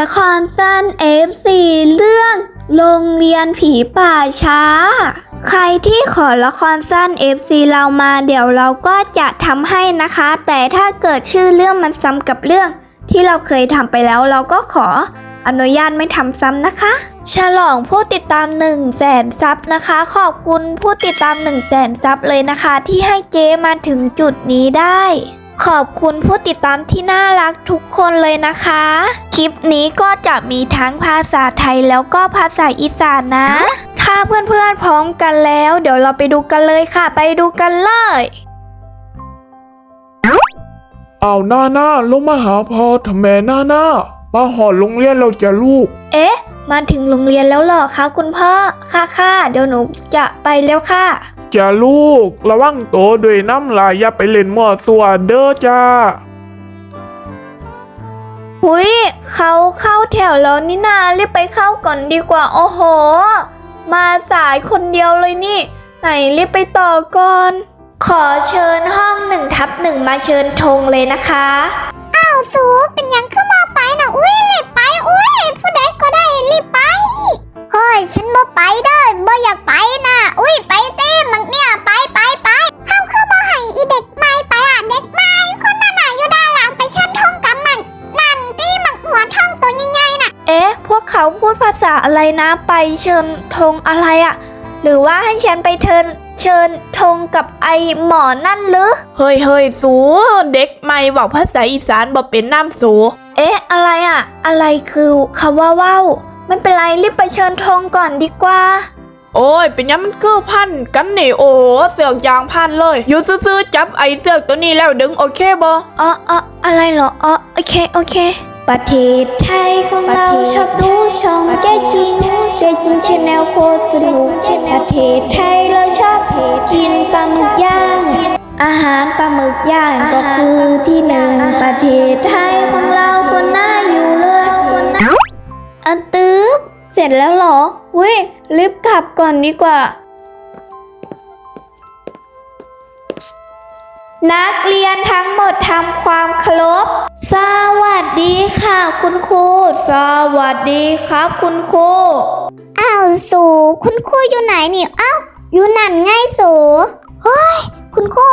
ละครสั้น F4 เรื่องโรงเรียนผีป่าช้า ใครที่ขอละครสั้น FC เรามาเดี๋ยวเราก็จะทำให้นะคะ แต่ถ้าเกิดชื่อเรื่องมันซ้ำกับเรื่อง ที่เราเคยทำไปแล้วเราก็ขออนุญาตไม่ทำซ้ำนะคะ ฉลองผู้ติดตาม1 0 0 0 0แสนซับนะคะ ขอบคุณผู้ติดตาม1 0 0 0 0แสนซับเลยนะคะ ที่ให้เจมาถึงจุดนี้ได้ ขอบคุณผู้ติดตามที่น่ารักทุกคนเลยนะคะ คลิปนี้ก็จะมีทั้งภาษาไทยแล้วก็ภาษาอีสานนะ ถ้าเพื่อนๆพร้อมกันแล้ว เดี๋ยวเราไปดูกันเลยค่ะ ไปดูกันเลยเอาหน้าหน้าลงมาหาพ่อทำไมหน้าหน้ามาหอดโรงเรียนเราจะลูก เอ๊ะ มาถึงโรงเรียนแล้วเหรอคะคุณพ่อ ค่ะค่ะเดี๋ยวหนูจะไปแล้วค่ะจะลูก ระวังโตวด้วยน้ำลายอย่าไปเล่นมั่วสัวเด้อจ้า หุยเขาเข้าแถวแล้วนี่นารีบไปเข้าก่อนดีกว่า โอ้โห มาสายคนเดียวเลยนี่ ไหนรีบไปต่อก่อน ขอเชิญห้องหนึ่งทับหนึ่งมาเชิญธงเลยนะคะ อ้าวสูเป็นหยังขึ้นมาไปนะอุ้ยรีบไปอุ้ยผู้ใดก็ได้ รีบไป เฮ้ย ฉันบ่ไปเด้อบ่อยากไปนะอุ้ยไปเต้มังเนี่ยไปไปไปเฮาคือบ่ให้อีเด็กใหม่ไปอะเด็กใหม่คนนั้นน่ะอยู่ด้านหลังไปเชิญท่องกับมันนั่นตีมักหัวท่องตัวใหญ่ๆน่ะ เอ๊ะ พวกเขาพูดภาษาอะไรนะ ไปเชิญธงอะไรอะหรือว่าให้ฉันไปเทินเชิญธงกับไอหมอนั่นหรือ เฮ้ยเฮ้ยสูเด็กใหม่บอกภาษาอีสานบ่เป็นน้ำสู เอ๊ะ อะไรอะอะไรคือคำว่าว่าว ไม่เป็นไรรีบไปเชิญธงก่อนดีกว่า โอ้ย เป็นยังมันคือพันกันนี่โอ้โหเสือกยางพันเลย อยู่ซื่อๆจับไอ้เสือกตัวนี้แล้วดึงโอเคบ่อ๋ออ๋ออะไรเหรออ๋อโอเคโอเค ประเทศไทยของเราชอบดูช่องแก้จริงแก้จริงชาแนลโคตรสนุกประเทศไทยเราชอบกินปลาหมึกย่าง อาหารปลาหมึกย่างก็คือที่หนึ่งประเทศไทยของเราคนน่าอยู่เลยอันตืบ เสร็จแล้วเหรอเว้ยรีบกลับก่อนดีกว่า นักเรียนทั้งหมดทำความเคารพสวัสดีค่ะ คุณครูสวัสดีครับ คุณครูอ้าวสูคุณครูอยู่ไหนนี่อ้าวอยู่นั่นไงสูเฮ้ยคุณครู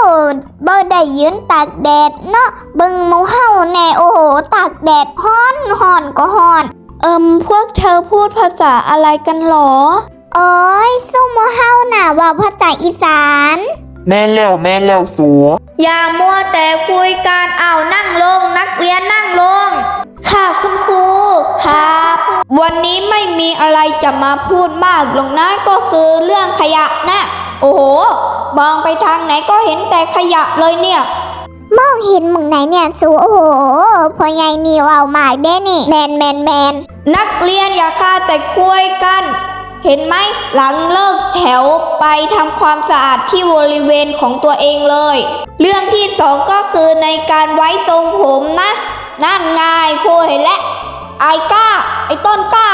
บ่ได้ยืนตากแดดเนาะเบิ่งหมูเฮาแน่โอ้โหตากแดดฮ้อนฮ้อนก็ฮ้อน เอิมพวกเธอพูดภาษาอะไรกันหรอโอ้ยสู้หมูเฮาน่ะเว่าภาษาอีสาน แม่แล้วแม่แล้วสัว อย่ามัวแต่คุยกันเอานั่งลงนักเรียนนั่งลง ค่ะคุณครูครับ วันนี้ไม่มีอะไรจะมาพูดมากหรอกนะก็คือเรื่องขยะนะ โอ้โห มองไปทางไหนก็เห็นแต่ขยะเลยเนี่ย มองเห็นหมึงไหนเนี่ยสูโอ้โหพ่อใหญ่นี่เว้ามากเด้นี่แมนแมนแมนนักเรียนอย่าฆ่าแต่คุยกัน เห็นไหมหลังเลิกแถวไปทำความสะอาดที่บริเวณของตัวเองเลย เรื่องที่สองก็คือในการไว้ทรงผมนะ นั่นไงครูเห็นแล้วไอ้ก้า ไอ้ต้นก้า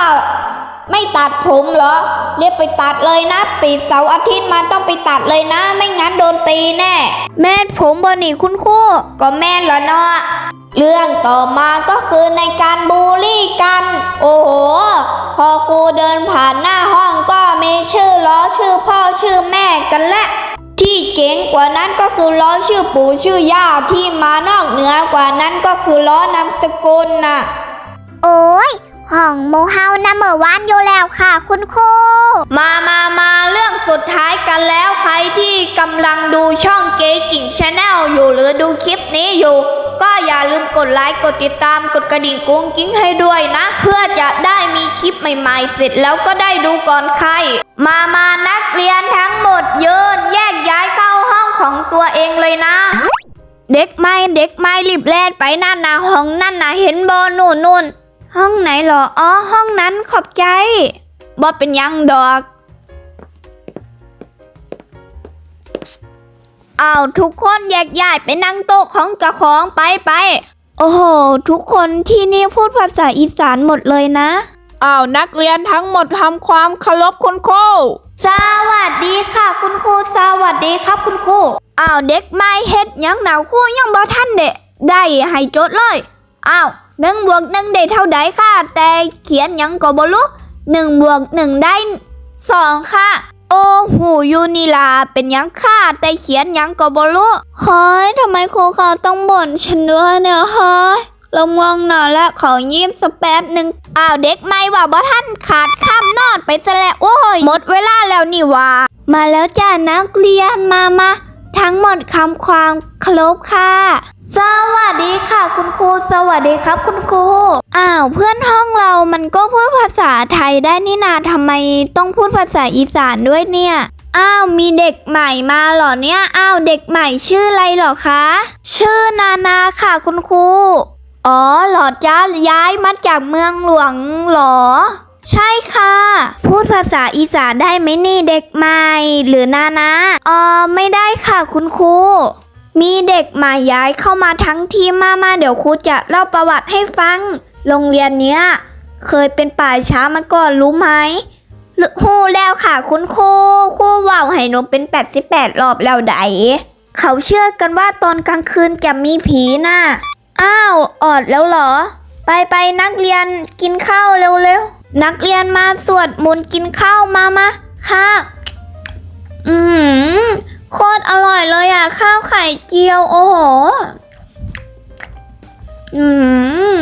ไม่ตัดผมเหรอ เรียกไปตัดเลยนะ ปิดเสาร์อาทิตย์มาต้องไปตัดเลยนะ ไม่งั้นโดนตีแน่ แม่นผมบอนี่คุณครูก็แม่นเหรอเนาะเรื่องต่อมาก็คือในการบูลลี่กัน โอ้โห พอครูเดินผ่านหน้าห้องก็มีชื่อล้อชื่อพ่อชื่อแม่กันและที่เก๋งกว่านั้นก็คือล้อชื่อปู่ชื่อย่าที่มานอกเหนือกว่านั้นก็คือล้อนามสกุลน่ะ โอ้ย ห้องหมูเฮานะเมื่อวานอยู่แล้วค่ะ คุณครูมามามาเรื่องสุดท้ายกันแล้วใครที่กำลังดูช่องเกจิ๋งชาแนลอยู่หรือดูคลิปนี้อยู่ ก็อย่าลืมกดไลค์กดติดตามกดกระดิ่งกุ้งกิ้งให้ด้วยนะ เพื่อจะได้มีคลิปใหม่ๆ เสร็จแล้วก็ได้ดูก่อนใคร มามานักเรียนทั้งหมดยืนแยกย้ายเข้าห้องของตัวเองเลยนะเด็กไม่เด็กไม่รีบแลดไปนั่นนะห้องนั่นนะเห็นบอนู่นนู่น ห้องไหนเหรอ อ๋อ ห้องนั้นขอบใจบ่เป็นหยังดอกอ้าวทุกคนแยกย้ายไปนั่งโต๊ะของกระของไปไป โอ้โห ทุกคนที่นี่พูดภาษาอีสานหมดเลยนะอ้าวนักเรียนทั้งหมดทำความเคารพคุณครูสวัสดีค่ะ คุณครูสวัสดีครับคุณครูอ้าวเด็กไม่เฮ็ดหยังหนาวครู่ยังบ่ท่านเดะได้ให้โจทย์เลยอ้าว หนึ่งบวกหนึ่งได้เท่าใดค่ะ แต่เขียนหยังก็บ่รู้หนึ่งบวกหนึ่งได้สองค่ะ โอ้หูยูนี่ลาเป็นหยังค่ะแต่เขียนหยังก็บ่รู้เฮ้ยทำไมครูเขาต้องบ่นฉันด้วยเนี่ยเฮ้ยเราง่วงนอนแล้วขอยิบสักแป๊บหนึ่งอ้าวเด็กไม่ว่าบ่ท่านขาดข้ามนอนไปซะแล้วโอ้ยหมดเวลาแล้วนี่หว่ามาแล้วจ้านักเรียนมามาทั้งหมดคำความครบค่ะ สวัสดีค่ะคุณครู สวัสดีครับคุณครู อ้าวเพื่อนห้องเรามันก็พูดภาษาไทยได้นี่นาทำไมต้องพูดภาษาอีสานด้วยเนี่ย อ้าวมีเด็กใหม่มาเหรอเนี่ย อ้าวเด็กใหม่ชื่ออะไรเหรอคะ ชื่อนานาค่ะคุณครู อ๋อหรอจ้าย้ายมาจากเมืองหลวงเหรอ ใช่ค่ะ พูดภาษาอีสานได้ไหมนี่เด็กใหม่หรือนานาอ๋อไม่ได้ค่ะคุณครู มีเด็กใหม่ย้ายเข้ามาทั้งทีมามาเดี๋ยวครูจะเล่าประวัติให้ฟัง โรงเรียนเนี้ย เคยเป็นป่าช้ามาก่อนรู้ไหมรู้ฮู้แล้วค่ะคุณครูครูว่าวให้หนูเป็น 88 รอบแล้วไดเขาเชื่อกันว่าตอนกลางคืนจะมีผีน่ะ อ้าวออดแล้วเหรอ ไปไปนักเรียนกินข้าวเร็วๆ นักเรียนมาสวดมนต์กินข้าวมามาค่ะ อืม โคตรอร่อยเลยอะ ข้าวไข่เจียว โอ้โห อืม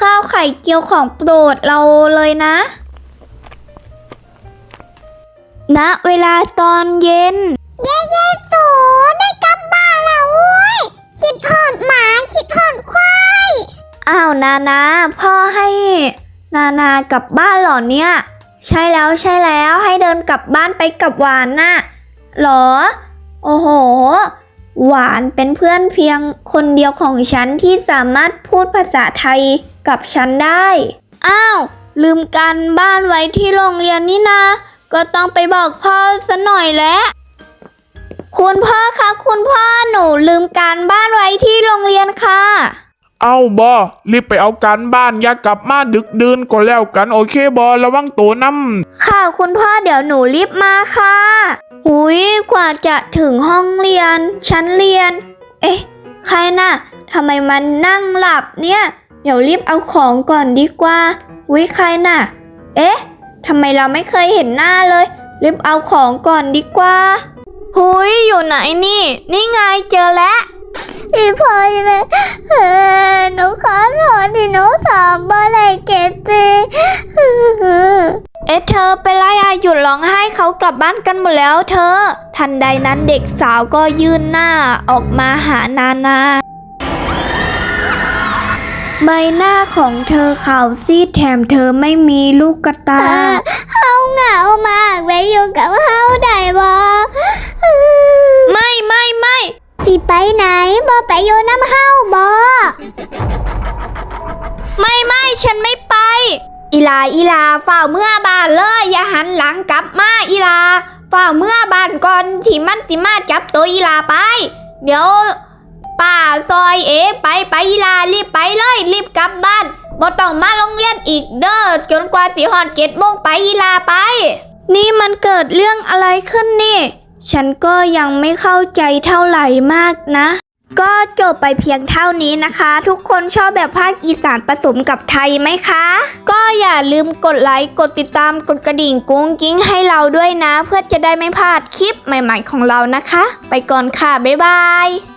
ข้าวไข่เจียวของโปรดเราเลยนะณเวลาตอนเย็น เย้เย้สูได้กลับบ้านแล้วอุ้ยคิดหอดหมาคิดหอดควายอ้าวนานาพ่อให้นานากลับบ้านเหรอเนี่ย ใช่แล้วใช่แล้วให้เดินกลับบ้านไปกับหวานน่ะเหรอ โอ้โห หวานเป็นเพื่อนเพียงคนเดียวของฉันที่สามารถพูดภาษาไทยกับฉันได้ อ้าว ลืมการบ้านไว้ที่โรงเรียนนี่นาก็ต้องไปบอกพ่อซะหน่อยแล้ว คุณพ่อคะ คุณพ่อหนูลืมการบ้านไว้ที่โรงเรียนค่ะ เอาบอรีบไปเอาการบ้านอย่ากลับมาดึกดื่นก็แล้วกันโอเคบอระวังตัวน้ำค่ะคุณพ่อเดี๋ยวหนูรีบมาค่ะหุยกว่าจะถึงห้องเรียน ชั้นเรียน เอ๊ะ ใครน่ะทำไมมันนั่งหลับเนี่ย เดี๋ยวรีบเอาของก่อนดีกว่าหุยใครน่ะ เอ๊ะทำไมเราไม่เคยเห็นหน้าเลย รีบเอาของก่อนดีกว่าหุยอยู่ไหนนี่ นี่ไงเจอแล้ว พี่พลอยเลยเออหนูขอโทษที่หนูสอบบ่ได้เกรดสีเอ๊ะเธอเป็นไรอะหยุดร้องไห้เขากลับบ้านกันหมดแล้วเธอ ทันใดนั้นเด็กสาวก็ยื่นหน้าออกมาหานานาใบหน้าของเธอขาวซีดแถมเธอไม่มีลูกกระตาเฮาเหงามากไว้อยู่กับเฮาได้บ่ไม่ไม่ไม่ สิไปไหนบ่ไปอยู่น้ำเฮาบ่ไม่ไม่ฉันไม่ไป อีลาอีลาฝ่าเมื่อบานเลยอย่าหันหลังกลับมาอีลาฝ่าเมื่อบานก่อนที่มันสิมาจับตัวอีลาไป เดี๋ยวป่าซอยเอไปไปอีลารีบไปเลยรีบกลับบ้านบ่ต้องมาโรงเรียนอีกเด้อจนกว่าสิฮอดเจ็ดโมงไปอีลาไป นี่มันเกิดเรื่องอะไรขึ้นนี่ ฉันก็ยังไม่เข้าใจเท่าไหร่มากนะ ก็จบไปเพียงเท่านี้นะคะ ทุกคนชอบแบบภาคอีสานผสมกับไทยไหมคะ ก็อย่าลืมกดไลค์ กดติดตาม กดกระดิ่งกุ้งกิ้งให้เราด้วยนะ เพื่อจะได้ไม่พลาดคลิปใหม่ ๆ ของเรานะคะ ไปก่อนค่ะ บ๊ายบาย